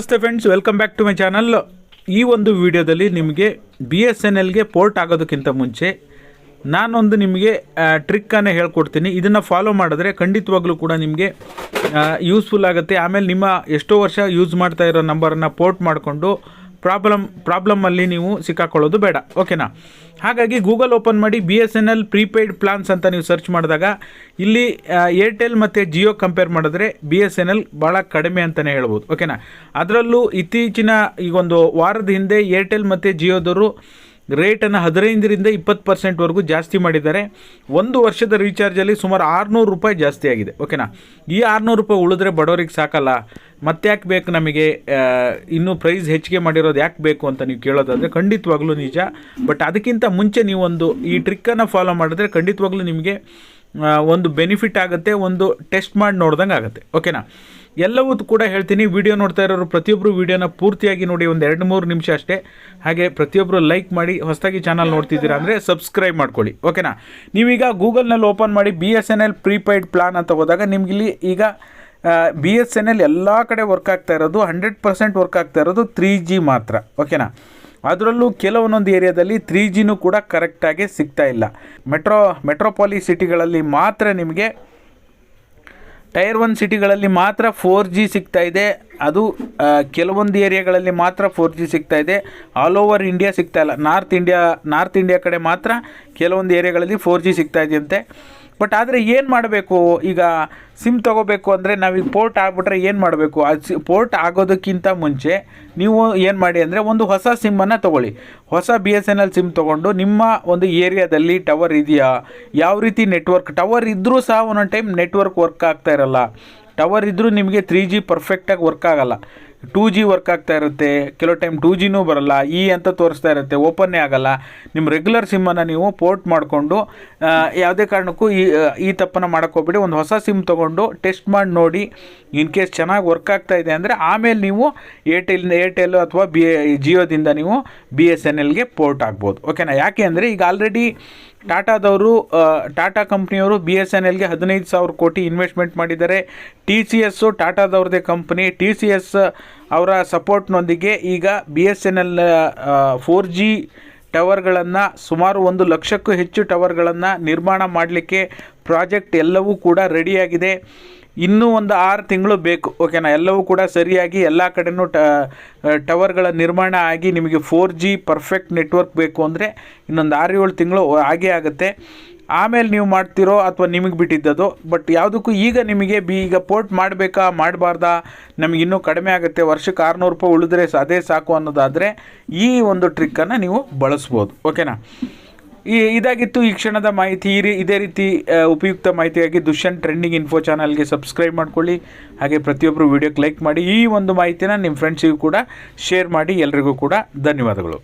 ನಮಸ್ತೆ friends welcome back to my channel ಈ ಒಂದು ವಿಡಿಯೋದಲ್ಲಿ ನಿಮಗೆ ಬಿ ಎಸ್ ಎನ್ ಎಲ್ಗೆ ಪೋರ್ಟ್ ಆಗೋದಕ್ಕಿಂತ ಮುಂಚೆ ನಾನೊಂದು ನಿಮಗೆ ಟ್ರಿಕ್ಕನ್ನೇ ಹೇಳ್ಕೊಡ್ತೀನಿ. ಇದನ್ನು ಫಾಲೋ ಮಾಡಿದ್ರೆ ಖಂಡಿತವಾಗ್ಲೂ ಕೂಡ ನಿಮಗೆ ಯೂಸ್ಫುಲ್ ಆಗುತ್ತೆ. ಆಮೇಲೆ ನಿಮ್ಮ ಎಷ್ಟೋ ವರ್ಷ ಯೂಸ್ ಮಾಡ್ತಾ ಇರೋ ನಂಬರನ್ನು ಪೋರ್ಟ್ ಮಾಡಿಕೊಂಡು ಪ್ರಾಬ್ಲಮ್, ಪ್ರಾಬ್ಲಮ್ಮಲ್ಲಿ ನೀವು ಸಿಕ್ಕಾಕೊಳ್ಳೋದು ಬೇಡ. ಓಕೆನಾ? ಹಾಗಾಗಿ ಗೂಗಲ್ ಓಪನ್ ಮಾಡಿ B S N L prepaid plans ಅಂತ ನೀವು ಸರ್ಚ್ ಮಾಡಿದಾಗ ಇಲ್ಲಿ ಏರ್ಟೆಲ್ ಮತ್ತು ಜಿಯೋ ಕಂಪೇರ್ ಮಾಡಿದ್ರೆ ಬಿ ಎಸ್ ಎನ್ ಎಲ್ ಭಾಳ ಕಡಿಮೆ ಅಂತಲೇ ಹೇಳ್ಬೋದು. ಓಕೆನಾ? ಅದರಲ್ಲೂ ಇತ್ತೀಚಿನ ಈಗೊಂದು ವಾರದ ಹಿಂದೆ ಏರ್ಟೆಲ್ ಮತ್ತು ಜಿಯೋದವರು ರೇಟನ್ನು ಹದಿನೈದರಿಂದ ಇಪ್ಪತ್ತು ಪರ್ಸೆಂಟ್ವರೆಗೂ ಜಾಸ್ತಿ ಮಾಡಿದ್ದಾರೆ. ಒಂದು ವರ್ಷದ ರೀಚಾರ್ಜಲ್ಲಿ ಸುಮಾರು ಆರುನೂರು ರೂಪಾಯಿ ಜಾಸ್ತಿ ಆಗಿದೆ. ಓಕೆನಾ? ಈ ಆರುನೂರು ರೂಪಾಯಿ ಉಳಿದ್ರೆ ಬಡವರಿಗೆ ಸಾಕಲ್ಲ. ಮತ್ತೆ ಯಾಕೆ ಬೇಕು ನಮಗೆ ಇನ್ನೂ ಪ್ರೈಸ್ ಹೆಚ್ಚಿಗೆ ಮಾಡಿರೋದು ಯಾಕೆ ಬೇಕು ಅಂತ ನೀವು ಕೇಳೋದಾದರೆ ಖಂಡಿತವಾಗ್ಲೂ ನಿಜ. ಬಟ್ ಅದಕ್ಕಿಂತ ಮುಂಚೆ ನೀವೊಂದು ಈ ಟ್ರಿಕ್ಕನ್ನು ಫಾಲೋ ಮಾಡಿದ್ರೆ ಖಂಡಿತವಾಗ್ಲೂ ನಿಮಗೆ ಒಂದು ಬೆನಿಫಿಟ್ ಆಗುತ್ತೆ, ಒಂದು ಟೆಸ್ಟ್ ಮಾಡಿ ನೋಡ್ದಂಗೆ ಆಗುತ್ತೆ. ಓಕೆನಾ? ಎಲ್ಲವೂ ಕೂಡ ಹೇಳ್ತೀನಿ. ವಿಡಿಯೋ ನೋಡ್ತಾ ಇರೋರು ಪ್ರತಿಯೊಬ್ಬರು ವಿಡಿಯೋನ ಪೂರ್ತಿಯಾಗಿ ನೋಡಿ, ಒಂದು ಎರಡು ಮೂರು ನಿಮಿಷ ಅಷ್ಟೇ. ಹಾಗೆ ಪ್ರತಿಯೊಬ್ಬರು ಲೈಕ್ ಮಾಡಿ, ಹೊಸದಾಗಿ ಚಾನಲ್ ನೋಡ್ತಿದ್ದೀರಾ ಅಂದರೆ ಸಬ್ಸ್ಕ್ರೈಬ್ ಮಾಡ್ಕೊಳ್ಳಿ. ಓಕೆನಾ? ನೀವೀಗ ಗೂಗಲ್ನಲ್ಲಿ ಓಪನ್ ಮಾಡಿ B S N L prepaid plan ಅಂತ ಹೋದಾಗ ನಿಮಗಿಲ್ಲಿ ಈಗ ಬಿ ಎಸ್ ಎನ್ ಎಲ್ ಎಲ್ಲ ಕಡೆ ವರ್ಕ್ ಆಗ್ತಾ ಇರೋದು ಹಂಡ್ರೆಡ್ ಪರ್ಸೆಂಟ್ ವರ್ಕ್ ಆಗ್ತಾ ಇರೋದು ತ್ರೀ ಜಿ ಮಾತ್ರ ಓಕೆನಾ ಅದರಲ್ಲೂ ಕೆಲವೊಂದೊಂದು ಏರಿಯಾದಲ್ಲಿ ತ್ರೀ ಜಿನೂ ಕೂಡ ಕರೆಕ್ಟಾಗಿ ಸಿಗ್ತಾ ಇಲ್ಲ. ಮೆಟ್ರೋ ಮೆಟ್ರೋಪಾಲಿ ಸಿಟಿಗಳಲ್ಲಿ ಮಾತ್ರ ನಿಮಗೆ ಟೈರ್ ಒನ್ ಸಿಟಿಗಳಲ್ಲಿ ಮಾತ್ರ ಫೋರ್ ಜಿ ಸಿಗ್ತಾ ಇದೆ. ಅದು ಕೆಲವೊಂದು ಏರಿಯಾಗಳಲ್ಲಿ ಮಾತ್ರ ಫೋರ್ ಜಿ ಸಿಗ್ತಾ ಇದೆ. ಆಲ್ ಓವರ್ ಇಂಡಿಯಾ ಸಿಗ್ತಾ ಇಲ್ಲ. ನಾರ್ತ್ ಇಂಡಿಯಾ ನಾರ್ತ್ ಇಂಡಿಯಾ ಕಡೆ ಮಾತ್ರ ಕೆಲವೊಂದು ಏರಿಯಾಗಳಲ್ಲಿ ಫೋರ್ ಜಿ ಸಿಗ್ತಾ ಇದೆಯಂತೆ ಬಟ್ ಆದರೆ ಏನು ಮಾಡಬೇಕು? ಈಗ ಸಿಮ್ ತೊಗೋಬೇಕು ಅಂದರೆ ನಾವೀಗ ಪೋರ್ಟ್ ಆಗಿಬಿಟ್ರೆ ಏನು ಮಾಡಬೇಕು? ಅದು ಪೋರ್ಟ್ ಆಗೋದಕ್ಕಿಂತ ಮುಂಚೆ ನೀವು ಏನು ಮಾಡಿ ಅಂದರೆ ಒಂದು ಹೊಸ ಸಿಮ್ಮನ್ನು ತೊಗೊಳ್ಳಿ. ಹೊಸ B S N L SIM ತೊಗೊಂಡು ನಿಮ್ಮ ಒಂದು ಏರಿಯಾದಲ್ಲಿ ಟವರ್ ಇದೆಯಾ? ಯಾವ ರೀತಿ ನೆಟ್ವರ್ಕ್? ಟವರ್ ಇದ್ದರೂ ಸಹ ಒಂದೊಂದು ಟೈಮ್ ನೆಟ್ವರ್ಕ್ ವರ್ಕ್ ಆಗ್ತಾ ಇರಲ್ಲ. ಟವರ್ ಇದ್ದರೂ ನಿಮಗೆ ತ್ರೀ ಜಿ ಪರ್ಫೆಕ್ಟಾಗಿ ವರ್ಕ್ ಆಗಲ್ಲ. ಟೂ ಜಿ ವರ್ಕ್ ಆಗ್ತಾ ಇರುತ್ತೆ, ಕೆಲವು ಟೈಮ್ ಟೂ ಜಿನೂ ಬರಲ್ಲ, ಈ ಅಂತ ತೋರಿಸ್ತಾ ಇರುತ್ತೆ ಓಪನ್ನೇ ಆಗಲ್ಲ. ನಿಮ್ಮ ರೆಗ್ಯುಲರ್ ಸಿಮ್ಮನ್ನು ನೀವು ಪೋರ್ಟ್ ಮಾಡಿಕೊಂಡು ಯಾವುದೇ ಕಾರಣಕ್ಕೂ ಈ ಈ ತಪ್ಪನ್ನು ಮಾಡೋಕ್ಕೋಗ್ಬಿಡಿ ಒಂದು ಹೊಸ ಸಿಮ್ ತೊಗೊಂಡು ಟೆಸ್ಟ್ ಮಾಡಿ ನೋಡಿ ಇನ್ ಕೇಸ್ ಚೆನ್ನಾಗಿ ವರ್ಕ್ ಆಗ್ತಾ ಇದೆ ಅಂದರೆ ಆಮೇಲೆ ನೀವು ಏರ್ಟೆಲ್ ಏರ್ಟೆಲ್ ಅಥವಾ ಬಿ ಜಿಯೋದಿಂದ ನೀವು ಬಿ ಎಸ್ ಎನ್ ಎಲ್ಗೆ ಪೋರ್ಟ್ ಆಗ್ಬೋದು. ಓಕೆನಾ ಯಾಕೆ ಅಂದರೆ ಈಗ ಆಲ್ರೆಡಿ ಟಾಟಾದವರು ಟಾಟಾ ಕಂಪ್ನಿಯವರು ಬಿ ಎಸ್ ಎನ್ ಎಲ್ಗೆ ಹದಿನೈದು ಸಾವಿರ ಕೋಟಿ ಇನ್ವೆಸ್ಟ್ಮೆಂಟ್ ಮಾಡಿದ್ದಾರೆ. ಟಿ ಸಿ ಎಸ್ಸು ಟಾಟಾದವ್ರದ್ದೇ ಕಂಪ್ನಿ. ಟಿ ಸಿ ಎಸ್ ಅವರ ಸಪೋರ್ಟ್ನೊಂದಿಗೆ ಈಗ B S N L four G ಟವರ್ಗಳನ್ನು ಸುಮಾರು ಒಂದು ಲಕ್ಷಕ್ಕೂ ಹೆಚ್ಚು ಟವರ್ಗಳನ್ನು ನಿರ್ಮಾಣ ಮಾಡಲಿಕ್ಕೆ ಪ್ರಾಜೆಕ್ಟ್ ಎಲ್ಲವೂ ಕೂಡ ರೆಡಿಯಾಗಿದೆ. ಇನ್ನೂ ಒಂದು ಆರು ತಿಂಗಳು ಬೇಕು ಓಕೆನಾ ಎಲ್ಲವೂ ಕೂಡ ಸರಿಯಾಗಿ ಎಲ್ಲ ಕಡೆನೂ ಟ ಟವರ್ಗಳ ನಿರ್ಮಾಣ ಆಗಿ ನಿಮಗೆ ಫೋರ್ ಜಿ ಪರ್ಫೆಕ್ಟ್ ನೆಟ್ವರ್ಕ್ ಬೇಕು ಅಂದರೆ ಇನ್ನೊಂದು ಆರು ಏಳು ತಿಂಗಳು ಆಗೇ ಆಗುತ್ತೆ. ಆಮೇಲೆ ನೀವು ಮಾಡ್ತಿರೋ ಅಥವಾ ನಿಮಗೆ ಬಿಟ್ಟಿದ್ದದು ಬಟ್ ಯಾವುದಕ್ಕೂ ಈಗ ನಿಮಗೆ ಬಿ, ಈಗ ಪೋರ್ಟ್ ಮಾಡಬೇಕಾ, ಮಾಡಬಾರ್ದಾ? ನಮಗೆ ಇನ್ನೂ ಕಡಿಮೆ ಆಗುತ್ತೆ. ವರ್ಷಕ್ಕೆ ಆರುನೂರು ರೂಪಾಯಿ ಉಳಿದ್ರೆ ಅದೇ ಸಾಕು ಅನ್ನೋದಾದರೆ ಈ ಒಂದು ಟ್ರಿಕ್ಕನ್ನು ನೀವು ಬಳಸ್ಬೋದು ಓಕೆನಾ ಈ ಇದಾಗಿತ್ತು ಈ ಕ್ಷಣದ ಮಾಹಿತಿ. ಈ ರೀ ಇದೇ ರೀತಿ ಉಪಯುಕ್ತ ಮಾಹಿತಿಯಾಗಿ ದುಷ್ಯಂತ್ ಟ್ರೆಂಡಿಂಗ್ ಇನ್ಫೋ ಚಾನಲ್ಗೆ ಸಬ್ಸ್ಕ್ರೈಬ್ ಮಾಡ್ಕೊಳ್ಳಿ. ಹಾಗೆ ಪ್ರತಿಯೊಬ್ಬರು ವೀಡಿಯೋಕ್ಕೆ ಲೈಕ್ ಮಾಡಿ. ಈ ಒಂದು ಮಾಹಿತಿನ ನಿಮ್ಮ ಫ್ರೆಂಡ್ಸಿಗೂ ಕೂಡ ಶೇರ್ ಮಾಡಿ. ಎಲ್ರಿಗೂ ಕೂಡ ಧನ್ಯವಾದಗಳು.